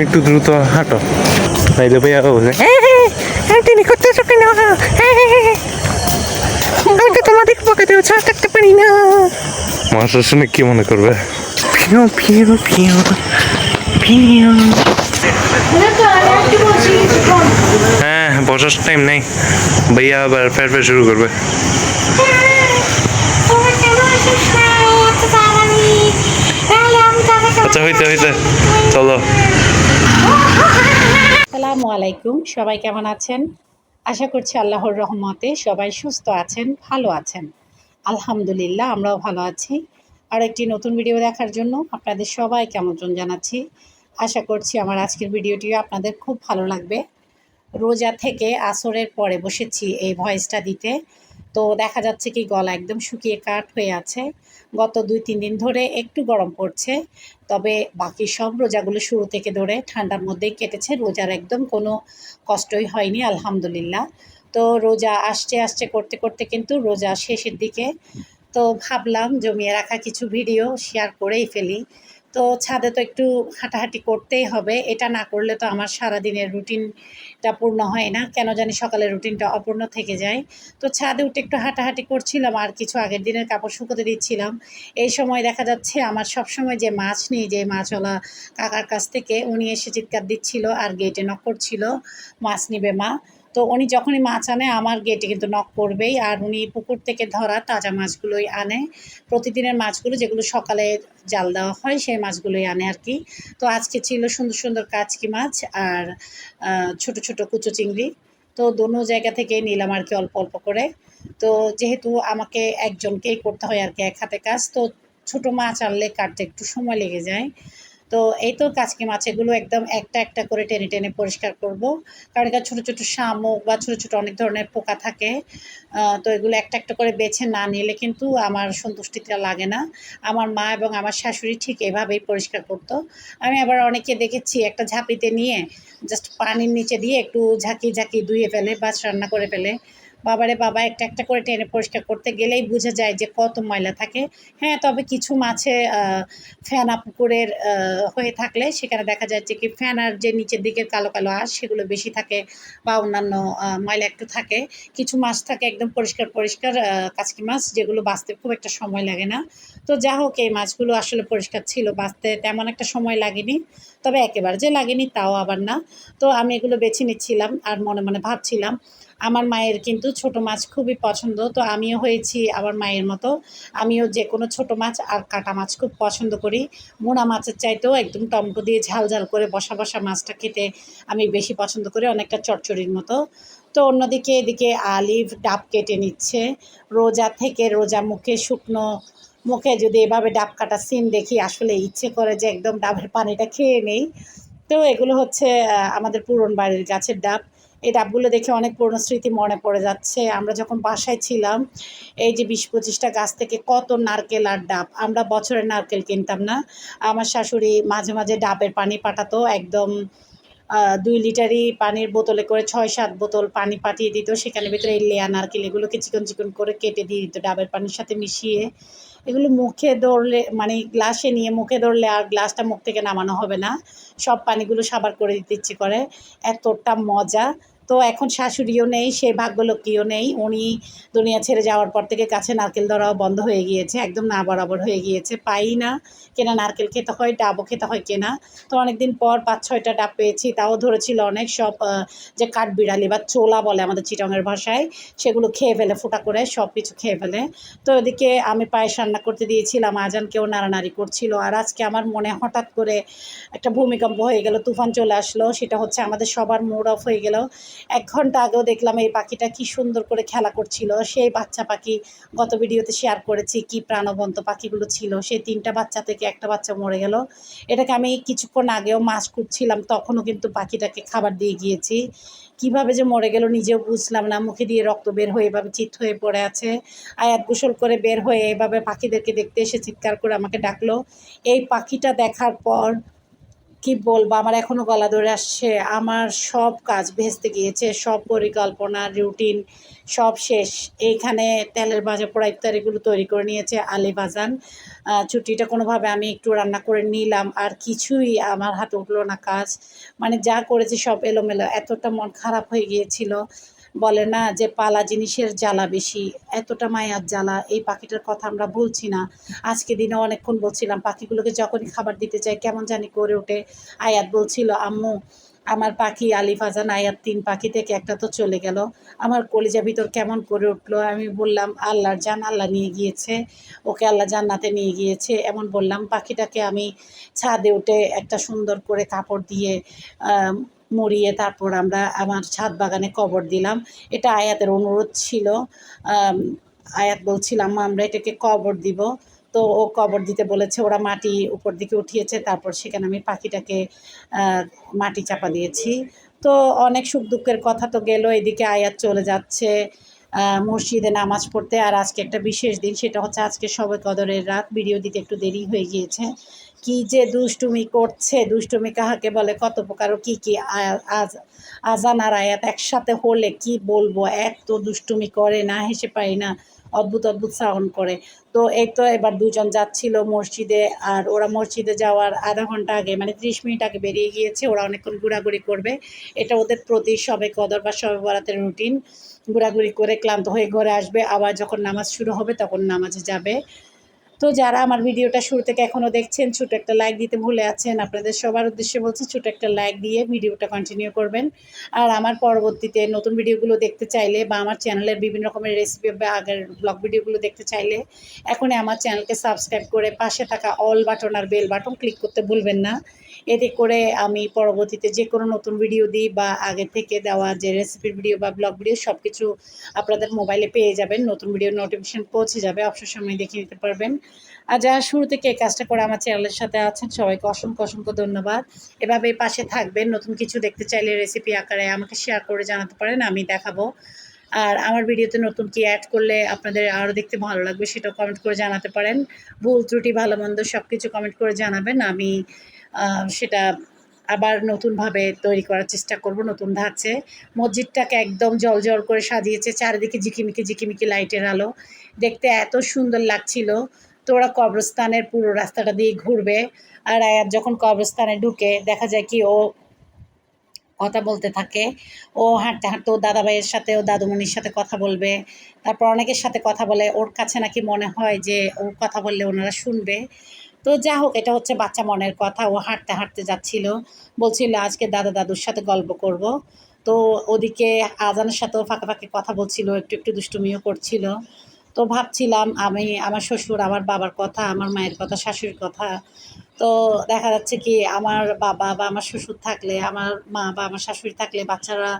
তুমি একটু দ্রুত হাঁটো। নাইলে ভাইয়া হ্যাঁ তিনি করতেছো কেন? তো তোমাদের পকেটে ছাড় থাকতে পারি না। মাস্টার শুনে কি মনে করবে? পিও পিও পিও পিও হ্যাঁ বসার টাইম নেই। ভাইয়া আবার ফের ফের শুরু করবে। আচ্ছা হইতে হইতে। চলো। আসসালামু আলাইকুম, সবাই কেমন আছেন? আশা করছি আল্লাহর রহমতে সবাই সুস্থ আছেন, ভালো আছেন। আলহামদুলিল্লাহ, আমরাও ভালো আছি। আর একটি নতুন ভিডিও দেখার জন্য আপনাদের সবাইকে আমন্ত্রণ জানাচ্ছি। আশা করছি আমার আজকের ভিডিওটিও আপনাদের খুব ভালো লাগবে। রোজা থেকে আসরের পরে বসেছি এই ভয়েসটা দিতে। তো দেখা যাচ্ছে কি গলা একদম শুকিয়ে কাঠ হয়ে আছে। গত দুই তিন দিন ধরে একটু গরম পড়ছে, তবে বাকি সব রোজাগুলো শুরু থেকে ধরে ঠান্ডার মধ্যেই কেটেছে, রোজার একদম কোনো কষ্টই হয়নি, আলহামদুলিল্লাহ। তো রোজা আসছে আসছে করতে করতে কিন্তু রোজা শেষের দিকে। তো ভাবলাম জমিয়ে রাখা কিছু ভিডিও শেয়ার করেই ফেলি। তো ছাদে তো একটু হাঁটাহাঁটি করতেই হবে। এটা না করলে তো আমার সারাদিনের রুটিনটা পূর্ণ হয় না। কেন জানি সকালের রুটিনটা অপূর্ণ থেকে যায়। তো ছাদে উঠে একটু হাঁটাহাঁটি করছিলাম আর কিছু আগের দিনের কাপড় শুকোতে দিচ্ছিলাম। এই সময় দেখা যাচ্ছে আমার সব সময় যে মাছ নিই, যে মাছওয়ালা কাকার কাছ থেকে, উনি এসে চিৎকার দিচ্ছিল আর গেটে নক করছিল, মাছ নিবে মা। তো উনি যখনই মাছ আনে, আমার গেটে কিন্তু নক করবেই। আর উনি পুকুর থেকে ধরা তাজা মাছগুলোই আনে। প্রতিদিনের মাছগুলো যেগুলো সকালে জাল দেওয়া হয়, সেই মাছগুলোই আনে আর কি। তো আজকে ছিল সুন্দর সুন্দর কাচকি মাছ আর ছোট ছোট কুচো চিংড়ি। তো দোনো জায়গা থেকে নিলাম আর কি অল্প অল্প করে। তো যেহেতু আমাকে একজনকেই করতে হয় আর কি এক হাতে কাজ, তো ছোট মাছ আনলে কাটতে একটু সময় লেগে যায়। তো এই তো কাচকি মাছ এগুলো একদম একটা একটা করে টেনে টেনে পরিষ্কার করব। কারণ এটা ছোটো ছোটো শামুক বা ছোটো ছোটো অনেক ধরনের পোকা থাকে। তো এগুলো একটা একটা করে বেছে না নিলে কিন্তু আমার সন্তুষ্টিটা লাগে না। আমার মা এবং আমার শাশুড়ি ঠিক এভাবেই পরিষ্কার করতো। আমি আবার অনেকে দেখেছি একটা ঝাঁপিতে নিয়ে জাস্ট পানির নিচে দিয়ে একটু ঝাঁকি ঝাঁকি ধুয়ে ফেলে বা রান্না করে ফেলে। বাবারে বাবা, একটা একটা করে টেনে পরিষ্কার করতে গেলেই বোঝা যায় যে কত ময়লা থাকে। হ্যাঁ তবে কিছু মাছে ফেনা পুকুরের হয়ে থাকলে সেখানে দেখা যাচ্ছে কি ফ্যানার যে নিচের দিকের কালো কালো আঁশ, সেগুলো বেশি থাকে বা অন্যান্য ময়লা একটু থাকে। কিছু মাছ থাকে একদম পরিষ্কার পরিষ্কার কাচকি মাছ যেগুলো বাঁচতে খুব একটা সময় লাগে না। তো যা হোক, এই মাছগুলো আসলে পরিষ্কার ছিল, বাঁচতে তেমন একটা সময় লাগেনি। তবে একেবারে যে লাগেনি তাও আবার না। তো আমি এগুলো বেছে নিচ্ছিলাম আর মনে মনে ভাবছিলাম আমার মায়ের কিন্তু ছোট মাছ খুবই পছন্দ, তো আমিও হয়েছি আমার মায়ের মতো। আমিও যে কোনো ছোট মাছ আর কাটা মাছ খুব পছন্দ করি। মোনা মাছের চাইতেও একদম টমেটো দিয়ে ঝাল ঝাল করে বসা বসা মাছটা খেতে আমি বেশি পছন্দ করি, অনেকটা চটচড়ির মতো। তো অন্যদিকে এদিকে আলিফ ডাব কেটে নিচ্ছে। রোজা থেকে রোজা মুখে শুকনো মুখে যদি এভাবে ডাব কাটা সিন দেখি, আসলে ইচ্ছে করে যে একদম ডাবের পানিটা খেয়ে নেই। তো এগুলো হচ্ছে আমাদের পুরন বাড়ির গাছের ডাব। এই ডাবগুলো দেখে অনেক পুরনো স্মৃতি মনে পড়ে যাচ্ছে। আমরা যখন বাসায় ছিলাম, এই যে বিশ পঁচিশটা গাছ থেকে কত নারকেল আর ডাব, আমরা বছরের নারকেল কিনতাম না। আমার শাশুড়ি মাঝে মাঝে ডাবের পানি পাঠাতো, একদম দুই লিটারই পানির বোতলে করে ছয় সাত বোতল পানি পাঠিয়ে দিত। সেখানে ভিতরে এই লেয়া নারকেল, এগুলোকে চিকন চিকন করে কেটে দিয়ে দিত ডাবের পানির সাথে মিশিয়ে। এগুলো মুখে ধরলে মানে গ্লাসে নিয়ে মুখে ধরলে আর গ্লাসটা মুখ থেকে নামানো হবে না। সব পানিগুলো সাবার করে দিতে ইচ্ছে করে। এতটা মজা। তো এখন শাশুড়িও নেই, সে ভাগ্যলক্ষ্মীও নেই। উনি দুনিয়া ছেড়ে যাওয়ার পর থেকে কাছে নারকেল ধরাও বন্ধ হয়ে গিয়েছে, একদম না বরাবর হয়ে গিয়েছে। পাই না কেনা নারকেল খেতে হয়, ডাবও খেতে হয় কেনা। তো অনেকদিন পর পাঁচ ছয়টা ডাব পেয়েছি, তাও ধরেছিল অনেক সব যে কাঠবিড়ালি বা চোলা বলে আমাদের চিটংয়ের ভাষায়, সেগুলো খেয়ে ফেলে, ফোটা করে সব কিছু খেয়ে ফেলে। তো এদিকে আমি পায়েস রান্না করতে দিয়েছিলাম, আজানকেও নাড়ানাড়ি করছিল। আর আজকে আমার মনে হঠাৎ করে একটা ভূমিকম্প হয়ে গেল, তুফান চলে আসলো, সেটা হচ্ছে আমাদের সবার মুড অফ হয়ে গেল। এক ঘণ্টা আগেও দেখলাম এই পাখিটা কি সুন্দর করে খেলা করছিল। সেই বাচ্চা পাখি গত ভিডিওতে শেয়ার করেছি কি প্রাণবন্ত পাখিগুলো ছিল। সেই তিনটা বাচ্চা থেকে একটা বাচ্চা মরে গেল। এটাকে আমি কিছুক্ষণ আগেও মাছ কুটছিলাম তখনও কিন্তু পাখিটাকে খাবার দিয়ে গিয়েছি। কীভাবে যে মরে গেল নিজেও বুঝলাম না, মুখে দিয়ে রক্ত বের হয়ে এভাবে চিৎ হয়ে পড়ে আছে। আয়াত গোসল করে বের হয়ে এভাবে পাখিদেরকে দেখতে এসে চিৎকার করে আমাকে ডাকলো। এই পাখিটা দেখার পর কি বলব? আমার এখনও গলা ধরে আসছে। আমার সব কাজ ভেস্তে গিয়েছে, সব পরিকল্পনা রুটিন সব শেষ। এইখানে তেলের ভাজা, পোড়া ইত্যাদিগুলো তৈরি করে নিয়েছে আলি ভাজান ছুটিটা কোনোভাবে আমি একটু রান্না করে নিলাম। আর কিছুই আমার হাতে উঠল না কাজ। মানে যা করেছি সব এলোমেলো। এতটা মন খারাপ হয়ে গিয়েছিল। বলে না যে পালা জিনিসের জ্বালা বেশি, এতটা মায়ার জ্বালা, এই পাখিটার কথা আমরা বলছি না। আজকে দিনে অনেকক্ষণ বলছিলাম, পাখিগুলোকে যখনই খাবার দিতে চাই, কেমন জানি করে ওঠে। আয়াত বলছিল, আম্মু, আমার পাখি আলি ফাজান আয়াত তিন পাখি থেকে একটা তো চলে গেল। আমার কলিজা ভিতর কেমন করে উঠল? আমি বললাম, আল্লাহর জান আল্লাহ নিয়ে গিয়েছে। ওকে আল্লাহ জান্নাতে নিয়ে গিয়েছে। এমন বললাম, পাখিটাকে আমি ছাদে উঠে একটা সুন্দর করে কাপড় দিয়ে মুড়িয়ে তারপর আমরা আমার ছাদ বাগানে কবর দিলাম। এটা আয়াতের অনুরোধ ছিল। আয়াত বলছিলাম আমরা এটাকে কবর দিব। তো ও কবর দিতে বলেছে, ওরা মাটি উপর দিকে উঠিয়েছে, তারপর সেখানে আমি পাখিটাকে মাটি চাপা দিয়েছি। তো অনেক সুখ দুঃখের কথা তো গেল, এদিকে আয়াত চলে যাচ্ছে। মসজিদে নামাজ পড়তে আর আজকে একটা বিশেষ দিন, সেটা হচ্ছে আজকে সবে কদরের রাত। ভিডিও দিতে একটু দেরি হয়ে গিয়েছে। কি যে দুষ্টুমি করছে, দুষ্টুমি কাহাকে বলে, কত প্রকার কী কী আজ, আজান আর আয়াত একসাথে হলে কি বলব? এত দুষ্টুমি করে, না হেসে পাই না। অদ্ভুত অদ্ভুত সাউন্ড করে। তো এই তো এবার দুজন যাচ্ছিল মসজিদে আর ওরা মসজিদে যাওয়ার আধা ঘণ্টা আগে মানে ত্রিশ মিনিট আগে বেরিয়ে গিয়েছে। ওরা অনেকক্ষণ ঘোরাঘুরি করবে। এটা ওদের প্রতি সবে কদর বা সবে বরাতের রুটিন ঘোরাঘুরি করে ক্লান্ত হয়ে ঘরে আসবে। আবার যখন নামাজ শুরু হবে তখন নামাজে যাবে। তো যারা আমার ভিডিওটা শুরু থেকে এখনও দেখছেন, ছোটো একটা লাইক দিতে ভুলে আছেন, আপনাদের সবার উদ্দেশ্যে বলছি ছোটো একটা লাইক দিয়ে ভিডিওটা কন্টিনিউ করবেন। আর আমার পরবর্তীতে নতুন ভিডিওগুলো দেখতে চাইলে বা আমার চ্যানেলের বিভিন্ন রকমের রেসিপি বা আগের ব্লগ ভিডিওগুলো দেখতে চাইলে এখনই আমার চ্যানেলকে সাবস্ক্রাইব করে পাশে থাকা অল বাটন আর বেল বাটন ক্লিক করতে ভুলবেন না। এতে করে আমি পরবর্তীতে যে কোনো নতুন ভিডিও দিই বা আগে থেকে দেওয়া যে রেসিপির ভিডিও বা ব্লগ ভিডিও সব কিছু আপনাদের মোবাইলে পেয়ে যাবেন। নতুন ভিডিও নোটিফিকেশন পৌঁছে যাবে। অবসর সময় দেখে নিতে পারবেন। আর যারা শুরু থেকে এই কাজটা করে আমার চ্যানেলের সাথে আছেন, সবাইকে অসংখ্য অসংখ্য ধন্যবাদ। এভাবে পাশে থাকবেন, নতুন কিছু দেখতে চাইলে রেসিপি আকারে আমাকে শেয়ার করে জানাতে পারেন, আমি দেখাবো। আর আমার ভিডিওতে নতুন কি অ্যাড করলে আপনাদের আরও দেখতে ভালো লাগবে সেটা কমেন্ট করে জানাতে পারেন। ভুল, ত্রুটি, ভালো, মন্দ সব কিছু কমেন্ট করে জানাবেন, আমি সেটা আবার নতুনভাবে তৈরি করার চেষ্টা করব, নতুন ধাঁচে। মসজিদটাকে একদম জল জল করে সাজিয়েছে, চারিদিকে ঝিকিমিকি ঝিকিমিকি লাইটের আলো। দেখতে এত সুন্দর লাগছিল। তো ওরা কবরস্থানের পুরো রাস্তাটা দিয়ে ঘুরবে আর আয়াত যখন কবরস্থানে ঢুকে দেখা যায় কি ও কথা বলতে থাকে, ও হাঁটতে হাঁটতে ও দাদাভাইয়ের সাথে ও দাদুমণির সাথে কথা বলবে, তারপর অনেকের সাথে কথা বলে, ওর কাছে নাকি মনে হয় যে ও কথা বললে ওনারা শুনবে। তো যা হোক, এটা হচ্ছে বাচ্চা মনের কথা, ও হাঁটতে হাঁটতে যাচ্ছিল, বলছিল আজকে দাদা দাদুর সাথে গল্প করব। তো ওদিকে আজানের সাথেও ফাঁকে ফাঁকে কথা বলছিল, একটু একটু দুষ্টুমিও করছিল। তো ভাবছিলাম আমি আমার শ্বশুর আমার বাবার কথা আমার মায়ের কথা শাশুড়ির কথা তো দেখা যাচ্ছে কি আমার বাবা বা আমার শ্বশুর থাকলে, আমার মা বা আমার শাশুড়ি থাকলে, বাচ্চারা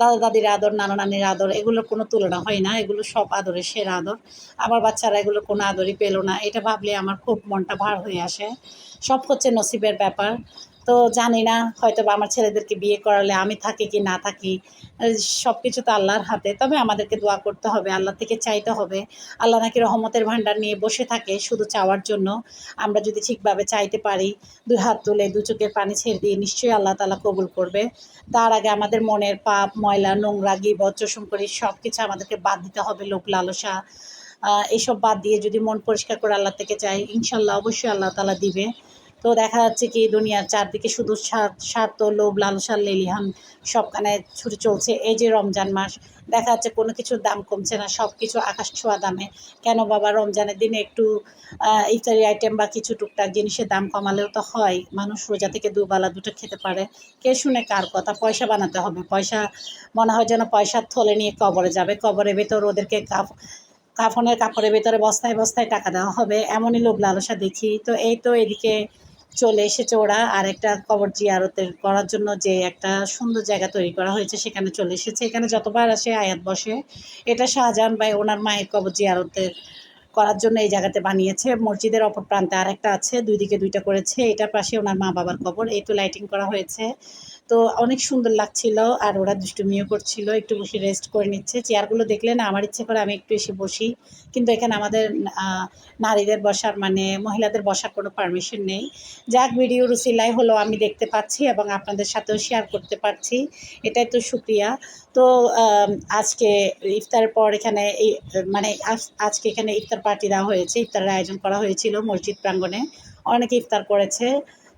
দাদা দাদির আদর নানা নানির আদর এগুলোর কোনো তুলনা হয় না। এগুলো সব আদরের সেরা আদর। আমার বাচ্চারা এগুলো কোনো আদরই পেল না। এটা ভাবলে আমার খুব মনটা ভার হয়ে আসে। সব হচ্ছে নসিবের ব্যাপার। তো জানি না হয়তো বা আমার ছেলেদেরকে বিয়ে করালে আমি থাকি কি না থাকি সব কিছু তো আল্লাহর হাতে। তবে আমাদেরকে দোয়া করতে হবে, আল্লাহ থেকে চাইতে হবে। আল্লাহ নাকি রহমতের ভাণ্ডার নিয়ে বসে থাকে শুধু চাওয়ার জন্য। আমরা যদি ঠিকভাবে চাইতে পারি, দুই হাত তুলে দু চোখের পানি ছেড়ে দিয়ে নিশ্চয়ই আল্লাহ তালা কবুল করবে। তার আগে আমাদের মনের পাপ, ময়লা, নোংরা, গিবত চষম করি সব কিছু আমাদেরকে বাদ দিতে হবে লোক লালসা। এসব বাদ দিয়ে যদি মন পরিষ্কার করে আল্লাহ থেকে চাই, ইনশাল্লাহ অবশ্যই আল্লাহ তালা দিবে। তো দেখা যাচ্ছে কি দুনিয়ার চারদিকে শুধু স্বার্থ, লোভ, লালসার লেলিহান সবখানে ছুটে চলছে। এই যে রমজান মাস, দেখা যাচ্ছে কোনো কিছুর দাম কমছে না সব কিছু আকাশ ছোঁয়া দামে। কেন বাবা, রমজানের দিনে একটু ইফতারি আইটেম বা কিছু টুকটাক জিনিসের দাম কমালেও তো হয়। মানুষ রোজা থেকে দুবেলা দুটো খেতে পারে। কে শুনে কার কথা? পয়সা বানাতে হবে। পয়সা, মনে হয় যেন পয়সার থলে নিয়ে কবরে যাবে। কবরের ভেতর ওদেরকে কাপ কাফনের কাপড়ের ভেতরে বস্তায় বস্তায় টাকা দেওয়া হবে। এমনই লোভ লালসা দেখি। তো এই তো এদিকে চলে এসেছে ওরা। আর একটা কবর জিয়ারতের করার জন্য যে একটা সুন্দর জায়গা তৈরি করা হয়েছে, সেখানে চলে এসেছে। এখানে যতবার আসে আয়াত বসে। এটা শাহজাহান ভাই ওনার মায়ের কবর জিয়ারতের করার জন্য এই জায়গাতে বানিয়েছে। মসজিদের অপর প্রান্তে আরেকটা আছে, দুই দিকে দুইটা করেছে। এটার পাশে ওনার মা বাবার কবর। এই তো লাইটিং করা হয়েছে। তো অনেক সুন্দর লাগছিল আর ওরা দুষ্টুমিও করছিল, একটু বসে রেস্ট করে নিচ্ছে। চেয়ারগুলো দেখলে না আমার ইচ্ছে করে আমি একটু এসে বসি। কিন্তু এখানে আমাদের নারীদের বসার মানে মহিলাদের বসার কোনো পারমিশন নেই। যাক ভিডিও রুসিলাই হলো, আমি দেখতে পাচ্ছি এবং আপনাদের সাথেও শেয়ার করতে পারছি। এটাই তো সুক্রিয়া তো আজকে ইফতারের পর এখানে এই মানে আজকে এখানে ইফতার পার্টি দেওয়া হয়েছে। ইফতারের আয়োজন করা হয়েছিল মসজিদ প্রাঙ্গণে। অনেকে ইফতার করেছে।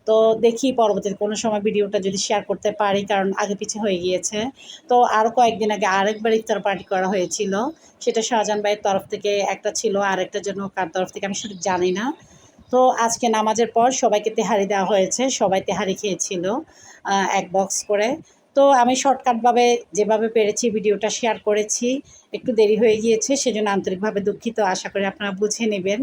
তো দেখি পরবর্তীতে কোনো সময় ভিডিওটা যদি শেয়ার করতে পারি, কারণ আগে পিছিয়ে হয়ে গিয়েছে। তো আরও কয়েকদিন আগে আরেকবার ইফতার পার্টি করা হয়েছিল। সেটা শাহজাহান ভাইয়ের তরফ থেকে একটা ছিল আরেকটা জন্য কার তরফ থেকে আমি সেটা জানি না। তো আজকে নামাজের পর সবাইকে তেহারি দেওয়া হয়েছে, সবাই তেহারি খেয়েছিল এক বক্স করে। তো আমি শর্টকাটভাবে যেভাবে পেরেছি ভিডিওটা শেয়ার করেছি, একটু দেরি হয়ে গিয়েছে, সেজন্য আন্তরিকভাবে দুঃখিত। আশা করি আপনারা বুঝে নেবেন।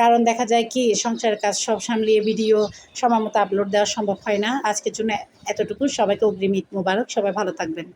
কারণ দেখা যায় কি, সংসারের কাজ সব সামলিয়ে ভিডিও সময় মতো আপলোড দেওয়া সম্ভব হয় না। আজকের জন্য এতটুকু। সবাইকে অগ্রিম ঈদ মোবারক। সবাই ভালো থাকবেন।